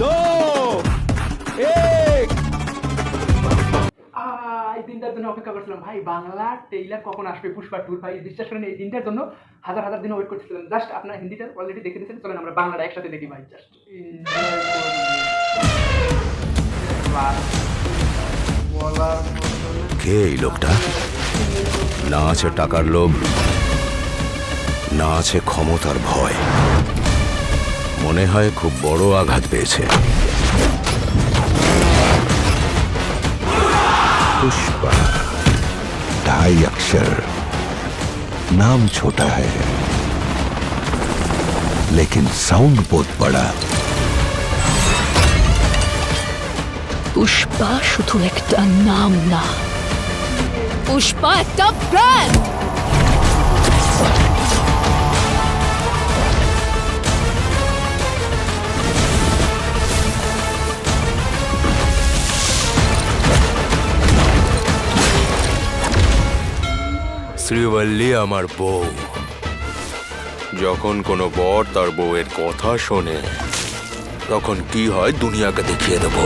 दो एक আহ, এই দিনটার জন্য অপেক্ষা করছিলাম ভাই বাংলা টেইলার কখন আসবে পুষ্পা টুর ভাই বিশ্বাস করেন এই দিনটার জন্য হাজার হাজার দিন ওয়েট করছিলাম জাস্ট আপনার হিন্দিটা অলরেডি দেখে দিয়েছেন চলেন আমরা বাংলাটা একসাথে দেখি ভাই জাস্ট বলার মতো না। কে এই লোকটা না আছে টাকার লোভ না আছে ক্ষমতার ভয় মনে হয় খুব বড় আঘাত পেয়েছে पुष्पा ढाई अक्षर नाम छोटा है लेकिन साउंड बहुत बड़ा পুষ্পা শুধু একটা নাম না পুষ্পা একটা ব্র্যান্ড শ্রীবল্লী আমার বউ যখন কোনো বর তার বউয়ের কথা শোনে তখন কি হয় দুনিয়াকে দেখিয়ে দেব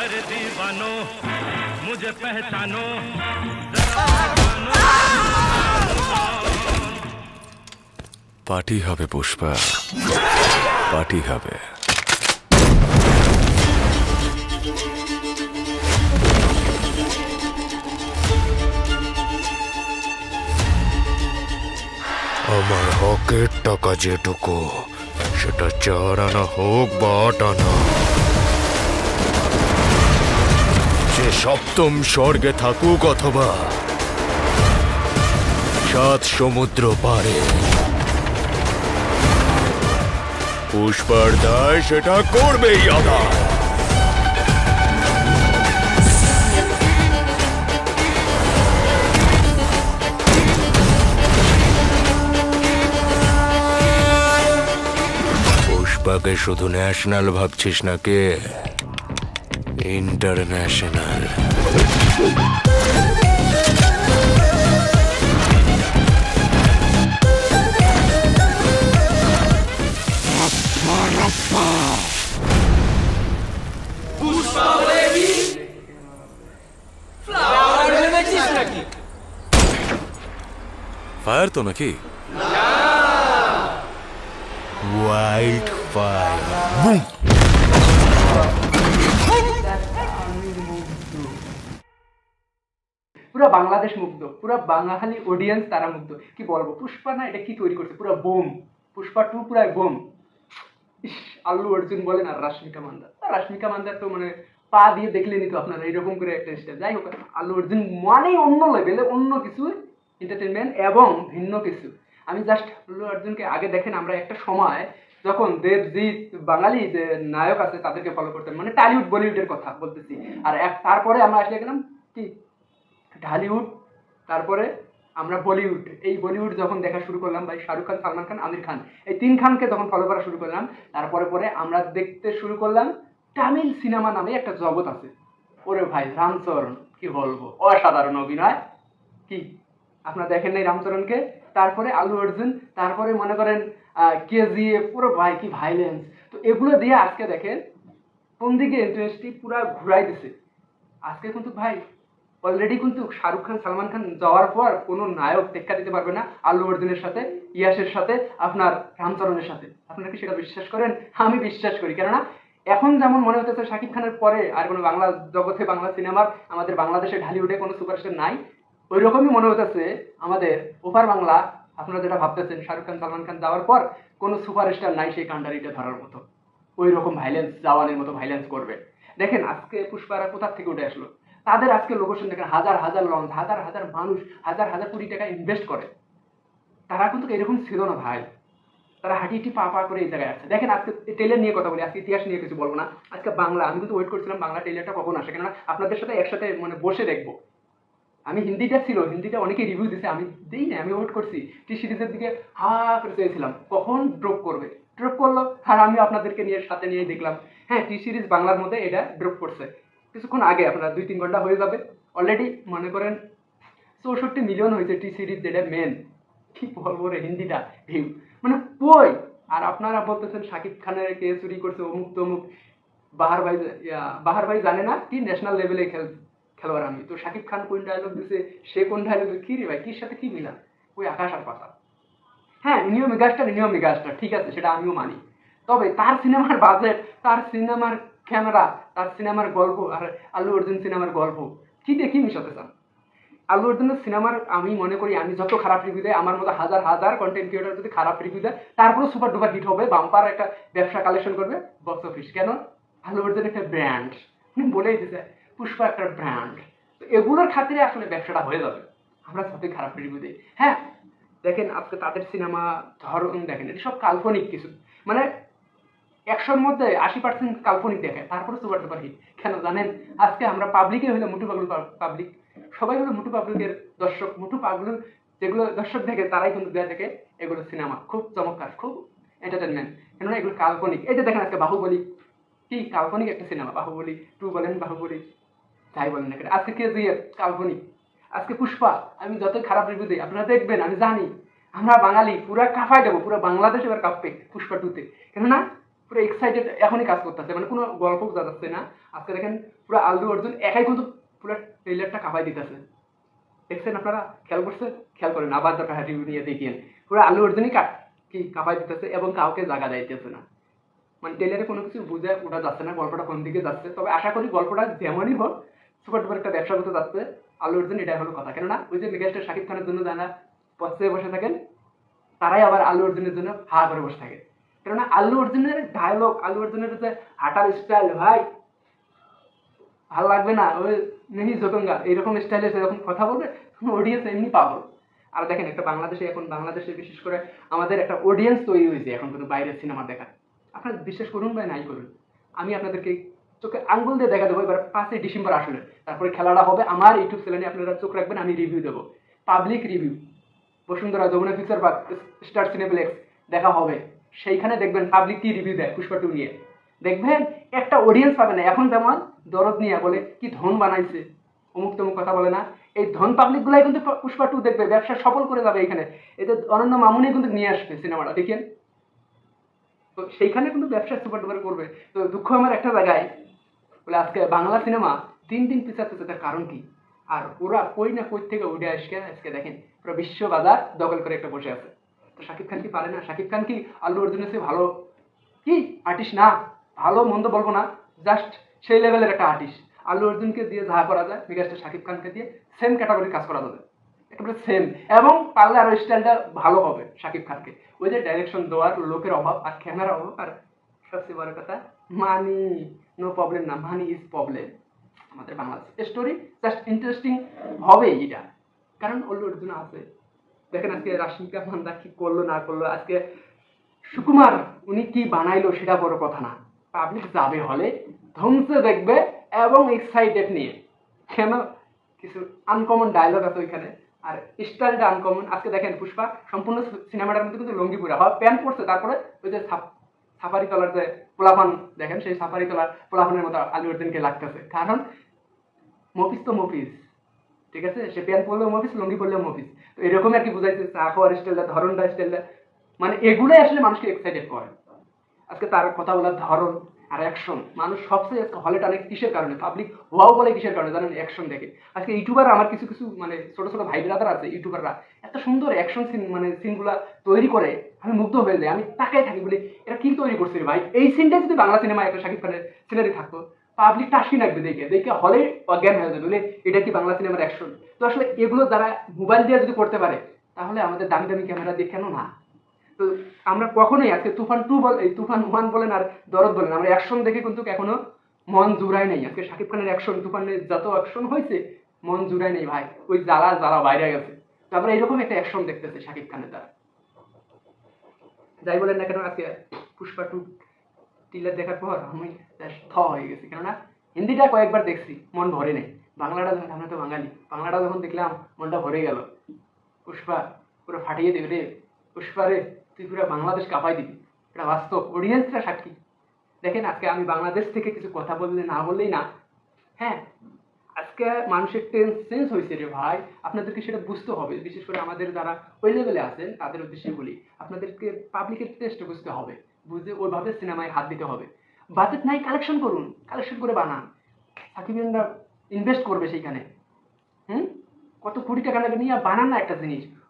अरे दीवानो मुझे पहचानो পার্টি হবে পুষ্পা পার্টি হবে আমার হকের টাকা যেটুকু, সেটা চার আনা হোক বা আট আনা সে সপ্তম স্বর্গে থাকুক অথবা সাত সমুদ্র পারে। পুষ্পার দায় সেটা করবেই আদায় পুষ্পাকে শুধু ন্যাশনাল ভাবছিস না কে ইন্টারন্যাশনাল ফায়ার তো নাকি? হোয়াইট ফায়ার পুরো বাংলাদেশ মুগ্ধ, পুরো বাঙালি অডিয়েন্স তারা মুগ্ধ। কি বলব? পুষ্পা না এটা কি তৈরি করছে? পুরো বোম। পুষ্পা টু পুরো বোম। আল্লু অর্জুন বলেন আর রাশ্মিকা মান্দার। রাশ্মিকা মান্দার তো মানে পা দিয়ে দেখলেনি তো আপনারা এইরকম করে একটা যাই হোক, আল্লু অর্জুন মানেই অন্য লেভেলে অন্য কিছুর এন্টারটেনমেন্ট এবং ভিন্ন কিছু। আমি জাস্ট আল্লু অর্জুনকে আগে দেখেন, আমরা একটা সময় যখন দেবজিৎ বাঙালি যে নায়ক আছে তাদেরকে ফলো করতেন মানে টালিউড বলিউডের কথা বলতেছি। আর এক, তারপরে আমরা আসলে গেলাম কি? ঢালিউড তারপরে আমরা বলিউড এই বলিউড যখন দেখা শুরু করলাম ভাই শাহরুখ খান সালমান খান আমির খান এই তিন খানকে যখন ফলো করা শুরু করলাম, তারপরে পরে আমরা দেখতে শুরু করলাম তামিল সিনেমা নামে একটা জগৎ আছে। ওরে ভাই, রামচরণ, কি বলব? অসাধারণ অভিনয়। কি? আপনারা দেখেন নাই রামচরণকে? তারপরে আলু অর্জুন, তারপরে মনে করেন কেজিএফ পুরো ভাই কি ভাইলেন্স তো এগুলো দিয়ে আজকে দেখেন, কোন দিকে ইন্টারেস্টটি পুরো ঘুরাই দিছে। আজকে কিন্তু ভাই অলরেডি কিন্তু শাহরুখ খান, সালমান খান যাওয়ার পর কোনো নায়ক টেক্কা দিতে পারবে না আল্লু অর্জুনের সাথে, ইয়াসের সাথে, আপনার রামচরণের সাথে। আপনারা কি সেটা বিশ্বাস করেন? আমি বিশ্বাস করি। কেননা, এখন যেমন মনে হতেছে শাকিব খানের পরে আর কোনো বাংলা জগতে, বাংলা সিনেমার, আমাদের বাংলাদেশে ঢালিউডে কোনো সুপারস্টার নাই। ওই রকমই মনে হতেছে আমাদের ওপার বাংলা, আপনারা যেটা ভাবতেছেন, শাহরুখ খান, সালমান খান যাওয়ার পর কোনো সুপারস্টার নাই সেই কান্ডারিটা ধরার মতো। ওই রকম ভাইলেন্স জাওয়ানের মতো ভাইলেন্স করবে। দেখেন, আজকে পুষ্পারা কোথা থেকে উঠে আসলো? তাদের আজকে লোকেশন দেখেন, হাজার হাজার লঞ্চ, হাজার হাজার মানুষ, হাজার হাজার কোটি টাকা ইনভেস্ট করে। তারা কিন্তু এরকম ছিল না ভাই। তারা হাঁটি হাঁটি পা পা করে এই জায়গায় আসছে। দেখেন, আজকে টেলার নিয়ে কথা বলি, আজকে ইতিহাস নিয়ে কিছু বলব না। আজকে বাংলা, আমি কিন্তু ওয়েট করছিলাম বাংলা টেলারটা কখন আসে? কেননা আপনাদের সাথে একসাথে মানে বসে দেখব। আমি হিন্দিটা ছিল, হিন্দিটা অনেকে রিভিউ দিছে, আমি দিই না আমি ওয়েট করছি। টি সিরিজের দিকে হা করে চেয়েছিলাম, কখন ড্রপ করবে? ড্রপ করল, আর আমি আপনাদেরকে নিয়ে সাথে নিয়ে দেখলাম। হ্যাঁ টি সিরিজ বাংলার মধ্যে এটা ড্রপ করছে। কিছুক্ষণ আগে আপনার দুই তিন ঘণ্টা হয়ে যাবে। অলরেডি মনে করেন চৌষট্টি মিলিয়ন হয়েছে টি সিরিজ যেটা মেন কি বলব রে, হিন্দিটা ভিউ মানে কই? আর আপনারা বলতেছেন শাকিব খানের কে চুরি করছে, অমুক তমুক। বাহার ভাই বাহার ভাই জানে না কি ন্যাশনাল লেভেলে খেল খেলোয়াড় আমি। তো শাকিব খান কোন ডায়লগ দিছে? সে কোন ডায়লগ কি রে ভাই? কির সাথে কি মিলা ওই আকাশ আর পাতা হ্যাঁ ইনিও মেগাস্টার ইনিও মেগাস্টার ঠিক আছে, সেটা আমিও মানি। তবে তার সিনেমার বাজেট তার সিনেমার ক্যামেরা তার সিনেমার গল্প আর আল্লু অর্জুন সিনেমার গল্প, কি কি মিশাতে চান? আল্লু অর্জুনের সিনেমার আমি মনে করি, আমি যত খারাপ রিভিউ দেয় আমার মতো হাজার হাজার কন্টেন্ট ক্রিয়েটার যদি খারাপ রিভিউ দেয় তারপরে সুপার ডুপার হিট হবে বাম্পার একটা ব্যবসা কালেকশন করবে বক্স অফিস কেন? আল্লু অর্জুন একটা ব্র্যান্ড বলেই দিতে পুষ্পা একটা ব্র্যান্ড এগুলোর খাতিরে আসলে ব্যবসাটা হয়ে যাবে। আমরা যতই খারাপ রিভিউ দিই। হ্যাঁ দেখেন আজকে তাদের সিনেমা ধরন দেখেন, এটা সব কাল্পনিক কিছু। মানে একশোর মধ্যে আশি পার্সেন্ট কাল্পনিক দেখায়, তারপরে সুপার ডুপার হিট কেন জানেন? আজকে আমরা পাবলিকে হলে মুটু পাগলু পাবলিক সবাই হলো মুটু পাগলুকের দর্শক মুটু পাগলুর যেগুলো দর্শক দেখে তারাই কিন্তু দেয়া দেখে এগুলো সিনেমা খুব চমৎকার, খুব এন্টারটেনমেন্ট কেননা এগুলো কাল্পনিক। এই যে দেখেন আজকে বাহুবলী। কি কাল্পনিক একটা সিনেমা বাহুবলী। টু বলেন বাহুবলী। যাই বলেন না আজকে কে জিএফ কাল্পনিক? আজকে পুষ্পা, আমি যতই খারাপ রিভিউ দিই, আপনারা দেখবেন, আমি জানি, আমরা বাঙালি, পুরা কাঁপাই দেবো, পুরো বাংলাদেশ এবার কাঁপবে পুষ্পা টুতে কেননা, পুরো এক্সাইটেড এখনই কাজ করতেছে মানে কোনো গল্প বোঝা যাচ্ছে না। আজকে দেখেন, পুরো আল্লু অর্জুন একাই কিন্তু পুরো ট্রেলারটা কাঁপাই দিতেছে। দেখছেন আপনারা? খেয়াল করছেন খেয়াল করেন, আবার দরকার রিভিউ নিয়ে দেখিয়েন পুরো আল্লু অর্জুনই কাট কি কাঁপাই দিতেছে এবং কাউকে জায়গা যাইতেছে না। মানে টেলারে কোনো কিছু বুঝে ওটা যাচ্ছে না, গল্পটা কোন দিকে যাচ্ছে। তবে আশা করি গল্পটা যেমনই হোক সুপার ডুপার একটা ব্যবসা করতে যাচ্ছে আল্লু অর্জুন, এটাই হলো কথা। কেননা ওই যে মেগাস্টার শাকিব খানের জন্য যারা পথে বসে থাকেন, তারাই আবার আল্লু অর্জুনের জন্য হা করে বসে থাকে। কেননা আল্লু অর্জুনের ডায়লগ আল্লু অর্জুনের যে হাঁটার স্টাইল ভাই, ভালো লাগবে না, ওই নেহি জোটঙ্গা এইরকম স্টাইলে সেরকম কথা বলবে অডিয়েন্স এমনি পাগল। আর দেখেন, একটা বাংলাদেশে, এখন বাংলাদেশে বিশেষ করে আমাদের একটা অডিয়েন্স তৈরি হয়েছে, এখন কিন্তু বাইরের সিনেমা দেখা আপনারা বিশ্বাস করুন বা নাই করুন। আমি আপনাদেরকে চোখে আঙ্গুল দিয়ে দেখা দেবো, এবার পাঁচই ডিসেম্বর আসলে। তারপরে খেলাটা হবে আমার ইউটিউব চ্যানেলে আপনারা চোখ রাখবেন, আমি রিভিউ দেবো। Public review Bashundhara Jamuna Future Park Star Cineplex দেখা হবে। সেইখানে দেখবেন পাবলিক কি রিভিউ দেয় পুষ্পা টু নিয়ে। দেখবেন একটা অডিয়েন্স পাবে না। এখন যেমন দরদ নিয়ে বলে, কি ধন বানাইছে? অমুক তমুক কথা বলে না। এই ধন পাবলিক গুলাই কিন্তু পুষ্পা টু দেখবে, ব্যবসা সফল করে যাবে এখানে। এতে অনন্য মামুনি কিন্তু নিয়ে আসবে সিনেমাটা, দেখেন? তো সেইখানে কিন্তু ব্যবসা সুপার করবে। তো দুঃখ আমার একটা জায়গায় বলে আজকে বাংলা সিনেমা দিন দিন পিছাচ্ছে তার কারণ কি? আর ওরা কই না কই থেকে উঠে আসকে আজকে দেখেন, পুরো বিশ্ব বাজার দখল করে একটা বসে আছে। তো শাকিব খান কি পারে না? শাকিব খান কি আল্লু অর্জুনের চেয়ে ভালো? কি? আর্টিস্ট না। ভালো, মন্দ বলব না। জাস্ট সেই লেভেলের একটা আর্টিস্ট আল্লু অর্জুনকে দিয়ে যা করা যায় মেগাস্টার শাকিব খানকে দিয়ে সেম ক্যাটাগরির কাজ করা যাবে। একেবারে সেম এবং পারলে আরও স্টাইলটা ভালো হবে শাকিব খানকে। ওই যে ডাইরেকশন দেওয়ার লোকের অভাব আর ক্যামেরার অভাব আর সবচেয়ে বড় কথা মানি। নো প্রবলেম না। মানি ইজ প্রবলেম আমাদের বাংলাদেশ স্টোরি জাস্ট ইন্টারেস্টিং হবে এটা। কারণ অল্লু অর্জুন আছে। দেখেন আজকে রাশ্মিকা মান্দা কি করল, না করল। আজকে সুকুমার, উনি কি বানাইলো সেটা বড় কথা না। পাবলিক যাবে হলে ধ্বংসে দেখবে এবং এক্সাইটেড নিয়ে। কেন? কিছু আনকমন ডায়লগ আছে ওইখানে। আর স্টাইলটা আনকমন আজকে দেখেন পুষ্পা, সম্পূর্ণ সিনেমাটার মধ্যে কিন্তু লঙ্গি পুরা। হয়, প্যান্ট পরছে, তারপরে ওই যে সাফারি তলার যে পোলাপান, দেখেন সেই সাফারি তলার পোলাপানের মতো আলু অর্জুনকে লাগতেছে। কারণ মফিস তো মফিস ঠিক আছে? সে প্যান্ট পরলেও মফিস লুঙ্গি পরলেও মফিস তো এরকম আর কি বুঝাইছে, চা খাওয়ার স্টাইলটা ধরনটা স্টাইলটা মানে এগুলোই আসলে মানুষকে এক্সাইটেড করে। আজকে তার কথা বলার ধরন আর অ্যাকশন মানুষ সবচেয়ে আজকে হলে টানে কিসের কারণে? পাবলিক ওয়াও বলে কিসের কারণে? জানেন অ্যাকশন দেখে। আজকে ইউটিউবার আমার কিছু কিছু মানে ছোট ছোট ভাই ব্রাদার আছে ইউটিউবাররা এত সুন্দর অ্যাকশন সিন মানে সিনগুলা তৈরি করে, আমি মুগ্ধ হয়ে যাই। আমি তাকাই থাকি বলি এটা কি তৈরি করছে ভাই? এই সিনটা যদি বাংলা সিনেমায় একটা শাকিব খানের সিনারি থাকতো পাবলিক টাসি লাগবে দেখে। দেখে হলে অজ্ঞান হয়ে যাবে। বলে, এটা কি বাংলা সিনেমার অ্যাকশন তো আসলে এগুলো যারা মোবাইল দিয়ে যদি করতে পারে, তাহলে আমাদের দামি দামি ক্যামেরা দিয়ে কেন না? তো আমরা কখনোই আজকে তুফান টু বল এই তুফান ওয়ান বলেন আর দরদ বলেন আমরা অ্যাকশন দেখে কিন্তু এখনও মন জুড়াই নেই। আজকে শাকিব খানের অ্যাকশন তুফানের যত অ্যাকশন হয়েছে, মন জুড়াই নেই ভাই। ওই জ্বালা জ্বালা বাইরে গেছে। তো আমরা এরকম একটা অ্যাকশন দেখতেছি শাকিব খানের দ্বারা। যাই বলেন না কেন, আজকে পুষ্পা টু টিলার দেখার পর আমি থ হয়ে গেছি। কেননা হিন্দিটা কয়েকবার দেখছি, মন ভরে নেই। বাংলাটা যখন আমরা তো বাঙালি। বাংলাটা যখন দেখলাম, মনটা ভরে গেল। পুষ্পা পুরো ফাটিয়ে দেবে রে। পুষ্পা রে। তুই পুরো বাংলাদেশ কাঁপাই দিবি। এটা বাস্তব। অডিয়েন্সরা সাক্ষী। দেখেন, আজকে আমি বাংলাদেশ থেকে কিছু কথা বললে, না বললেই না। হ্যাঁ আজকে মানুষের টেন্স চেঞ্জ হয়েছে রে ভাই। আপনাদেরকে সেটা বুঝতে হবে। বিশেষ করে আমাদের যারা ওই লেভেলে আছেন, তাদের উদ্দেশ্যে বলি, আপনাদেরকে পাবলিকের টেস্ট বুঝতে হবে। বুঝে ওইভাবে সিনেমায় হাত দিতে হবে। বাজেট নাই কালেকশন করুন। কালেকশন করে বানান। সাকিবিয়ানরা ইনভেস্ট করবে সেইখানে। হুম? কত কোটি টাকা লাগে নিয়ে বানান না একটা জিনিস।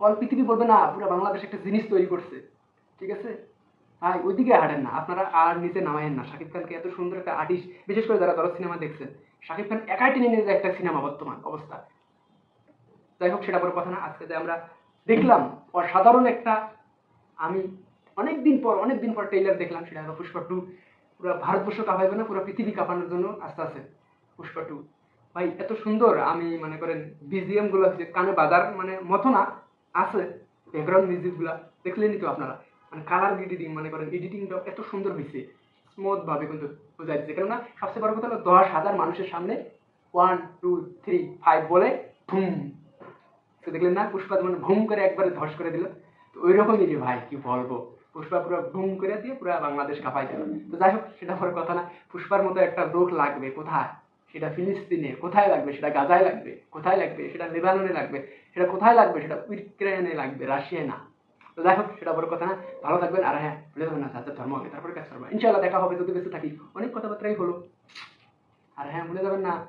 অল পৃথিবী বলবে, না, পুরো বাংলাদেশ একটা জিনিস তৈরি করছে। ঠিক আছে? ভাই, ওইদিকে হাঁটেন না। আপনারা আর নিচে নামায়েন না। শাকিব খানকে এত সুন্দর একটা আর্টিস্ট বিশেষ করে যারা ধরো সিনেমা দেখছেন, শাকিব খান একাই টেনে নিয়ে যায় একটা সিনেমা বর্তমান অবস্থা। যাই হোক, সেটা বড় কথা না। আজকে যে আমরা দেখলাম, অসাধারণ একটা, আমি অনেক দিন পর অনেক দিন পর ট্রেলার দেখলাম, সেটা হলো পুষ্পা টু। পুরো ভারতবর্ষ কাঁপাইবে না, পুরো পৃথিবী কাঁপানোর জন্য আস্তে আস্তে পুষ্পা টু। ভাই, এত সুন্দর, আমি মনে করেন বিজিএমগুলো কানে বাজার মানে মতো না আছে ব্যাকগ্রাউন্ড মিউজিকগুলা দেখলেনই তো আপনারা। মানে কালার এডিটিং মনে করেন এডিটিংটা এত সুন্দর হয়েছে স্মুথ ভাবে কিন্তু বোঝা যাচ্ছে। কেননা সবচেয়ে বড় কথা হলো দশ হাজার মানুষের সামনে ওয়ান টু থ্রি ফাইভ বলে ভুম। তো দেখলেন না, পুষ্পা মানে ভুম করে একবারে ধস করে দিল। তো ওই রকমই রে ভাই, কি বলব? পুষ্পা পুরো ভুম করে দিয়ে পুরো বাংলাদেশ কাঁপাই দিল। তো যাই হোক, সেটা বড় কথা না, পুষ্পার মতো একটা রোগ লাগবে, কোথায়? সেটা ফিলিস্তিনে কোথায় লাগবে? সেটা গাজায় লাগবে? কোথায় লাগবে? সেটা লেবাননে লাগবে? সেটা কোথায় লাগবে? সেটা ইউক্রেনে লাগবে? রাশিয়ায় না। তো হোক, সেটা বড় কথা না। ভালো থাকবেন আর হ্যাঁ ভুলে যাবেন না যাদের ধর্ম হবে। তারপরে কাজ করবেন ইনশাল্লাহ দেখা হবে। যদি বেঁচে থাকি। অনেক কথাবার্তাই হলো। আর হ্যাঁ ভুলে যাবেন না।